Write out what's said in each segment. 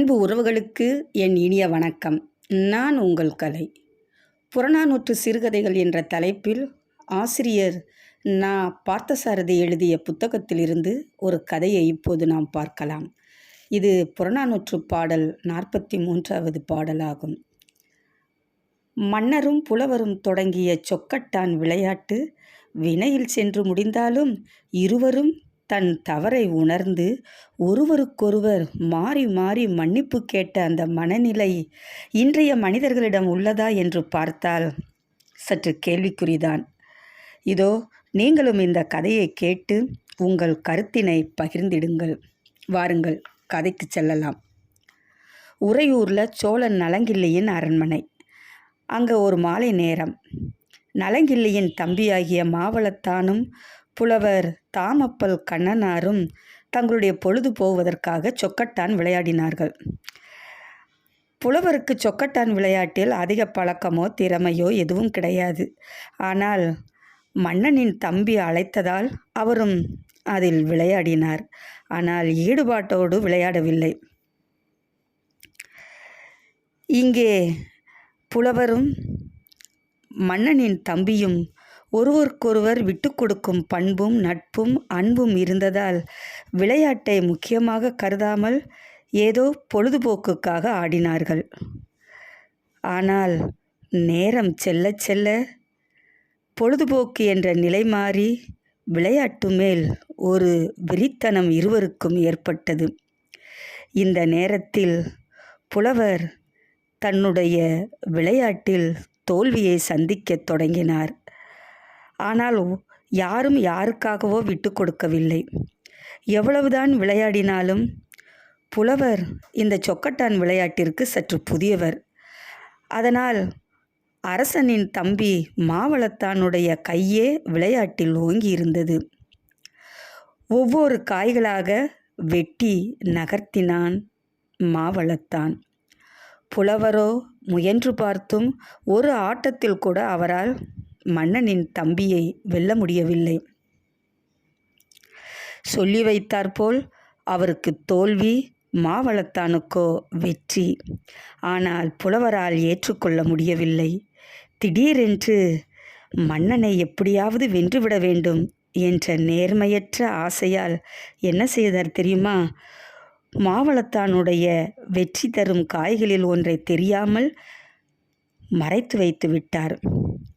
அன்பு உறவுகளுக்கு என் இனிய வணக்கம். நான் உங்கள் கலை. புறநானூற்று சிறுகதைகள் என்ற தலைப்பில் ஆசிரியர் நா. பார்த்தசாரதி எழுதிய புத்தகத்திலிருந்து ஒரு கதையை இப்போது நாம் பார்க்கலாம். இது புறநானூற்று பாடல் நாற்பத்தி மூன்றாவது பாடலாகும். மன்னரும் புலவரும் தொடங்கிய சொக்கட்டான் விளையாட்டு வினையில் சென்று முடிந்தாலும் இருவரும் தன் தவறை உணர்ந்து ஒருவருக்கொருவர் மாறி மாறி மன்னிப்பு கேட்ட அந்த மனநிலை இன்றைய மனிதர்களிடம் உள்ளதா என்று பார்த்தால் சற்று கேள்விக்குறிதான். இதோ நீங்களும் இந்த கதையை கேட்டு உங்கள் கருத்தினை பகிர்ந்திடுங்கள். வாருங்கள் கதைக்கு செல்லலாம். உறையூரில் சோழன் நலங்கிள்ளியின் அரண்மனை. அங்கே ஒரு மாலை நேரம். நலங்கிள்ளியின் தம்பியாகிய மாவளத்தானும் புலவர் தாமப்பல் கண்ணனாரும் தங்களுடைய பொழுது போவதற்காக சொக்கட்டான் விளையாடினார்கள். புலவருக்கு சொக்கட்டான் விளையாட்டில் அதிக பழக்கமோ திறமையோ எதுவும் கிடையாது. ஆனால் மன்னனின் தம்பி அழைத்ததால் அவரும் அதில் விளையாடினார். ஆனால் ஈடுபாட்டோடு விளையாடவில்லை. இங்கே புலவரும் மன்னனின் தம்பியும் ஒருவருக்கொருவர் விட்டு கொடுக்கும் பண்பும் நட்பும் அன்பும் இருந்ததால் விளையாட்டை முக்கியமாக கருதாமல் ஏதோ பொழுதுபோக்குக்காக ஆடினார்கள். ஆனால் நேரம் செல்ல செல்ல பொழுதுபோக்கு என்ற நிலை மாறி விளையாட்டு மேல் ஒரு வெறித்தனம் இருவருக்கும் ஏற்பட்டது. இந்த நேரத்தில் புலவர் தன்னுடைய விளையாட்டில் தோல்வியை சந்திக்கத் தொடங்கினார். ஆனால் யாரும் யாருக்காகவோ விட்டு கொடுக்கவில்லை. எவ்வளவுதான் விளையாடினாலும் புலவர் இந்த சொக்கட்டான் விளையாட்டிற்கு சற்று புதியவர். அதனால் அரசனின் தம்பி மாவளத்தானுடைய கையே விளையாட்டில் ஓங்கி இருந்தது ஒவ்வொரு காய்களாக வெட்டி நகர்த்தினான் மாவளத்தான். புலவரோ முயன்று பார்த்தும் ஒரு ஆட்டத்தில் கூட அவரால் மன்னனின் தம்பியை வெல்ல முடியவில்லை. சொல்லி வைத்தாற்போல் அவருக்கு தோல்வி மாவளத்தானுக்கோ வெற்றி. ஆனால் புலவரால் ஏற்றுக்கொள்ள முடியவில்லை. திடீரென்று மன்னனை எப்படியாவது வென்றுவிட வேண்டும் என்ற நேர்மையற்ற ஆசையால் என்ன செய்தார் தெரியுமா? மாவளத்தானுடைய வெற்றி தரும் காய்களில் ஒன்றை தெரியாமல் மறைத்து வைத்து விட்டார்.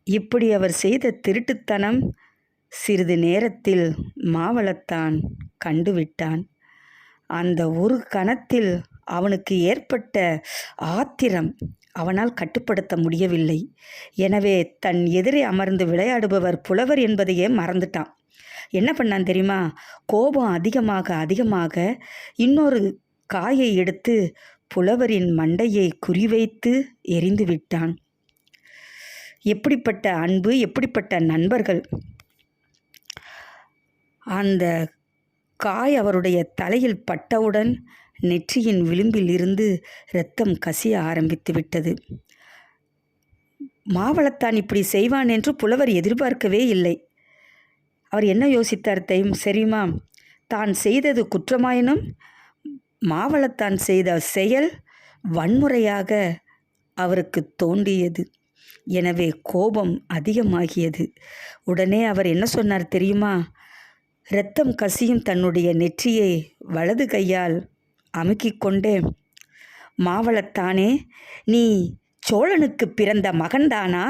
இப்படி அவர் செய்த திருட்டுத்தனம் சிறிது நேரத்தில் மாவளத்தான் கண்டுவிட்டான். அந்த ஒரு கணத்தில் அவனுக்கு ஏற்பட்ட ஆத்திரம் அவனால் கட்டுப்படுத்த முடியவில்லை. எனவே தன் எதிரே அமர்ந்து விளையாடுபவர் புலவர் என்பதையே மறந்துட்டான். என்ன பண்ணான் தெரியுமா? கோபம் அதிகமாக அதிகமாக இன்னொரு காயை எடுத்து புலவரின் மண்டையை குறிவைத்து எரிந்து விட்டான் எப்படிப்பட்ட அன்பு எப்படிப்பட்ட நண்பர்கள்? அந்த காய் அவருடைய தலையில் பட்டவுடன் நெற்றியின் விளிம்பில் இருந்து இரத்தம் கசிய ஆரம்பித்து விட்டது. மாவளத்தான் இப்படி செய்வான் என்று புலவர் எதிர்பார்க்கவே இல்லை. அவர் என்ன யோசித்தார் தெய்வம் சரிமா தான் செய்தது குற்றமாயினும் மாவளத்தான் செய்த செயல் வன்முறையாக அவருக்கு தோன்றியது. எனவே கோபம் அதிகமாகியது. உடனே அவர் என்ன சொன்னார் தெரியுமா? இரத்தம் கசியும் தன்னுடைய நெற்றியை வலது கையால் அமுக்கிக் கொண்டே மாவளத்தானே நீ சோழனுக்கு பிறந்த மகன்தானா?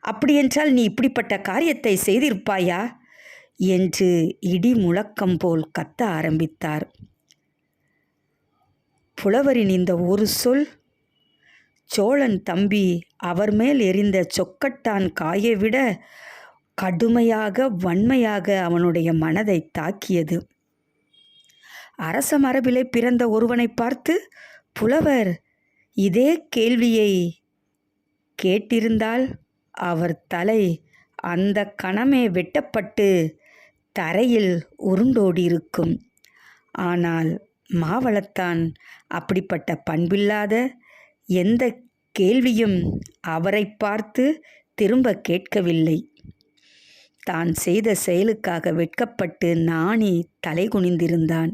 அப்படியென்றால் நீ இப்படிப்பட்ட காரியத்தை செய்திருப்பாயா? என்று இடி முழக்கம் போல் கத்த ஆரம்பித்தார். புலவரின் இந்த ஒரு சொல் சோழன் தம்பி அவர் மேல் எரிந்த சொக்கட்டான் காயை விட கடுமையாக வன்மையாக அவனுடைய மனதை தாக்கியது. அரச மரபிலே பிறந்த ஒருவனை பார்த்து புலவர் இதே கேள்வியை கேட்டிருந்தால் அவர் தலை அந்த கணமே வெட்டப்பட்டு தரையில் உருண்டோடியிருக்கும். ஆனால் மாவளத்தான் அப்படிப்பட்ட பண்பில்லாத எந்த கேள்வியும் அவரை பார்த்து திரும்ப கேட்கவில்லை. தான் செய்த செயலுக்காக வெட்கப்பட்டு நாணி தலை குனிந்திருந்தான்.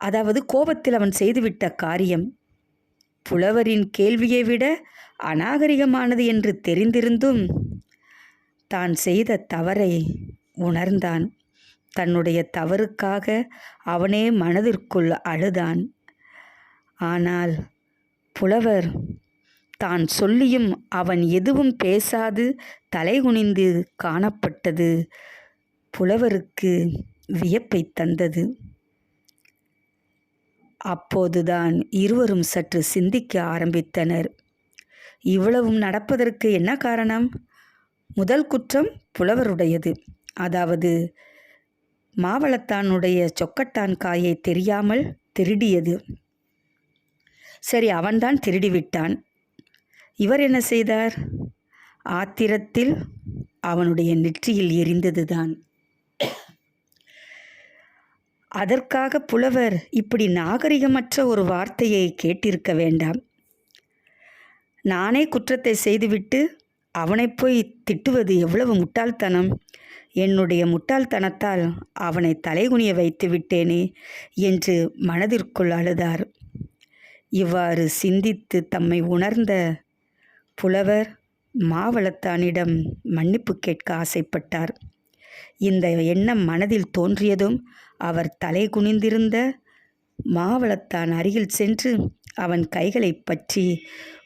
அதாவது கோபத்தில் அவன் செய்துவிட்ட காரியம். புலவரின் கேள்வியை விட அநாகரிகமானது என்று தெரிந்திருந்தும் தான் செய்த தவறை உணர்ந்தான். தன்னுடைய தவறுக்காக அவனே மனதிற்குள் அழுதான். ஆனால் புலவர். தான் சொல்லியும் அவன் எதுவும் பேசாது தலைகுனிந்து காணப்பட்டது. புலவருக்கு வியப்பை தந்தது. அப்போதுதான் இருவரும் சற்று சிந்திக்க ஆரம்பித்தனர். இவ்வளவும் நடப்பதற்கு என்ன காரணம்? முதல் குற்றம் புலவருடையது. அதாவது மாவளத்தானுடைய சொக்கட்டான் காயை தெரியாமல் திருடியது. சரி அவன்தான் திருடிவிட்டான். இவர் என்ன செய்தார்? ஆத்திரத்தில் அவனுடைய நெற்றியில் எரிந்ததுதான். அதற்காக புலவர் இப்படி நாகரிகமற்ற ஒரு வார்த்தையை கேட்டிருக்க வேண்டாம். நானே குற்றத்தை செய்துவிட்டு அவனை போய் திட்டுவது எவ்வளவு முட்டாள்தனம். என்னுடைய முட்டாள்தனத்தால் அவனை தலைகுனிய வைத்து விட்டேனே என்று மனதிற்குள் அழுதார். இவ்வாறு சிந்தித்து தம்மை உணர்ந்த புலவர் மாவளத்தானிடம் மன்னிப்பு கேட்க ஆசைப்பட்டார். இந்த எண்ணம் மனதில் தோன்றியதும் அவர் தலை குனிந்திருந்த மாவளத்தான் அருகில் சென்று அவன் கைகளை பற்றி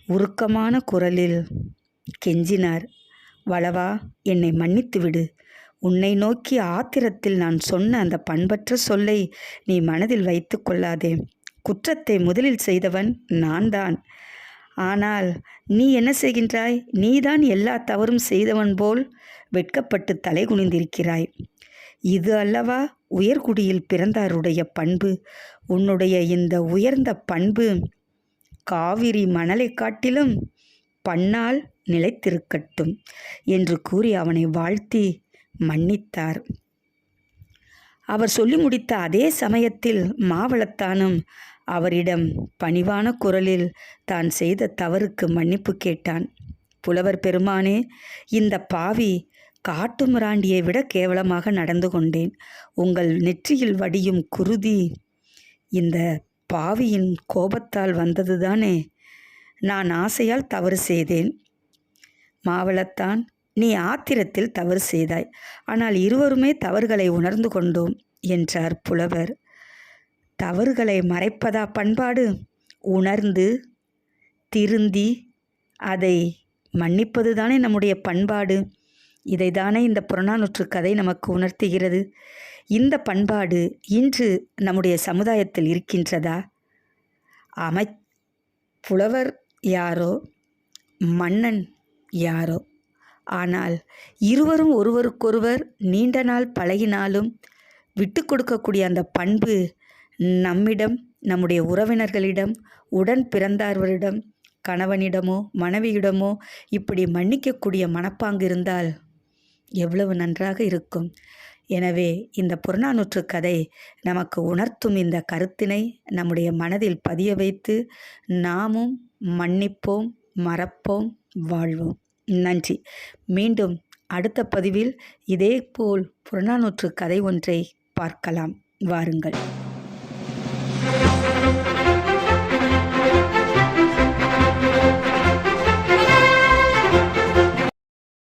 உருக்கமான குரலில் கெஞ்சினார். வளவா என்னை மன்னித்து விடு உன்னை நோக்கி ஆத்திரத்தில் நான் சொன்ன அந்த பண்பற்ற சொல்லை நீ மனதில் வைத்து கொள்ளாதே. குற்றத்தை முதலில் செய்தவன் நான்தான். ஆனால் நீ என்ன செய்கின்றாய்? நீதான் எல்லா தவறும் செய்தவன் போல் வெட்கப்பட்டு தலை குனிந்திருக்கிறாய் இது அல்லவா? உயர்குடியில் பிறந்தாருடைய பண்பு. உன்னுடைய இந்த உயர்ந்த பண்பு காவிரி மணலை காட்டிலும் பண்ணால் நிலைத்திருக்கட்டும் என்று கூறி அவனை வாழ்த்தி மன்னித்தார். அவர் சொல்லி முடித்த அதே சமயத்தில் மாவளத்தானும் அவரிடம் பணிவான குரலில் தான் செய்த தவறுக்கு மன்னிப்பு கேட்டான். புலவர் பெருமானே இந்த பாவி காட்டு மிராண்டியை விட கேவலமாக நடந்து கொண்டேன். உங்கள் நெற்றியில் வடியும் குருதி இந்த பாவியின் கோபத்தால் வந்ததுதானே? நான் ஆசையால் தவறு செய்தேன். மாவளத்தான் நீ ஆத்திரத்தில் தவறு செய்தாய். ஆனால் இருவருமே தவறுகளை உணர்ந்து கொண்டோம் என்றார் புலவர். தவறுகளை மறைப்பதா பண்பாடு? உணர்ந்து திருந்தி அதை மன்னிப்பது தானே நம்முடைய பண்பாடு? இதை தானே இந்த புறநானூற்று கதை நமக்கு உணர்த்துகிறது. இந்த பண்பாடு இன்று நம்முடைய சமுதாயத்தில் இருக்கின்றதா? அமை புலவர் யாரோ? மன்னன் யாரோ? ஆனால் இருவரும் ஒருவருக்கொருவர் நீண்ட நாள் பழகினாலும் விட்டு கொடுக்கக்கூடிய அந்த பண்பு நம்மிடம் நம்முடைய உறவினர்களிடம் உடன் பிறந்தார்வரிடம் கணவனிடமோ மனைவியிடமோ இப்படி மன்னிக்கக்கூடிய மனப்பாங்கு இருந்தால் எவ்வளவு நன்றாக இருக்கும். எனவே இந்த புறநானூற்று கதை நமக்கு உணர்த்தும் இந்த கருத்தினை நம்முடைய மனதில் பதிய வைத்து நாமும் மன்னிப்போம் மறப்போம் வாழ்வோம். நன்றி. மீண்டும் அடுத்த பதிவில் இதேபோல் புறநானூற்று கதை ஒன்றை பார்க்கலாம். வாருங்கள்.